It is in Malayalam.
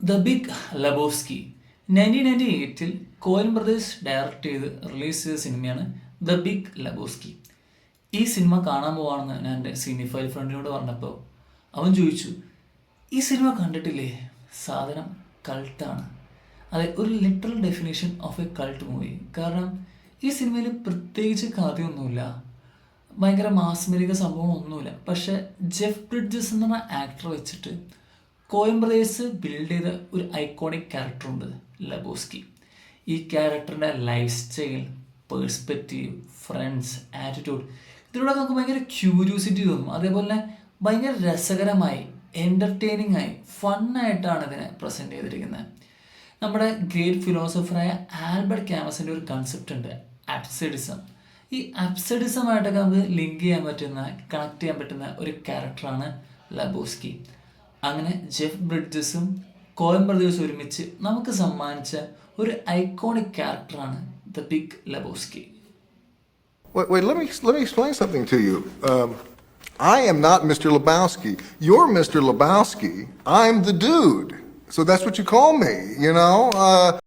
The Big Lebowski. Nineteen ninety എയ്റ്റിൽ Coen brothers direct ചെയ്ത് റിലീസ് ചെയ്ത സിനിമയാണ് ദ ബിഗ് ലബോസ്കി. ഈ സിനിമ കാണാൻ പോവാണെന്ന് ഞാൻ എന്റെ സിനിഫൈൽ ഫ്രണ്ടിനോട് പറഞ്ഞപ്പോൾ അവൻ ചോദിച്ചു ഈ സിനിമ കണ്ടിട്ടില്ലേ? സാധനം കൾട്ടാണ്. അതെ ഒരു literal definition of a cult movie കാരണം ഈ സിനിമയിൽ പ്രത്യേകിച്ച് കഥയൊന്നുമില്ല. ഭയങ്കര മാസ്മരിക സംഭവം ഒന്നുമില്ല പക്ഷേ ജെഫ് ബ്രിഡ്ജസ് എന്ന് പറഞ്ഞ ആക്ടർ വെച്ചിട്ട് കോയംബ്രേസ് ബിൽഡ് ചെയ്ത ഒരു ഐക്കോണിക് ക്യാരക്ടറുണ്ട് ലബോസ്കി ഈ ക്യാരക്ടറിന്റെ life style perspective friends attitude ഇതിലൂടെ നമുക്ക് ഭയങ്കര ക്യൂരിയോസിറ്റി തോന്നും. അതേപോലെ തന്നെ ഭയങ്കര രസകരമായി എന്റർടൈനിങ് ആയി ഫണ്ണായിട്ടാണ് ഇതിനെ പ്രസന്റ് ചെയ്തിരിക്കുന്നത്. നമ്മുടെ ഗ്രേറ്റ് ഫിലോസഫറായ ആൽബർട്ട് ക്യാമസിന്റെ ഒരു കൺസെപ്റ്റ് ഉണ്ട് അബ്സഡിസം ഈ അബ്സഡിസമായിട്ടൊക്കെ നമുക്ക് ലിങ്ക് ചെയ്യാൻ പറ്റുന്ന കണക്ട് ചെയ്യാൻ പറ്റുന്ന ഒരു ക്യാരക്ടറാണ് ലബോസ്കി അങ്ങനെ ജെഫ് ബ്രിഡ്ജസും കോയം ബ്രദേഴ്സും ഒരുമിച്ച് നമുക്ക് സമ്മാനിച്ച ഒരു ഐക്കോണിക് ക്യാരക്ടറാണ് the big Lebowski Wait, wait, let me, let me explain something to you. Um, I am not Mr. Lebowski. You're Mr. Lebowski. I'm the dude. So that's what you call me, you know? Uh,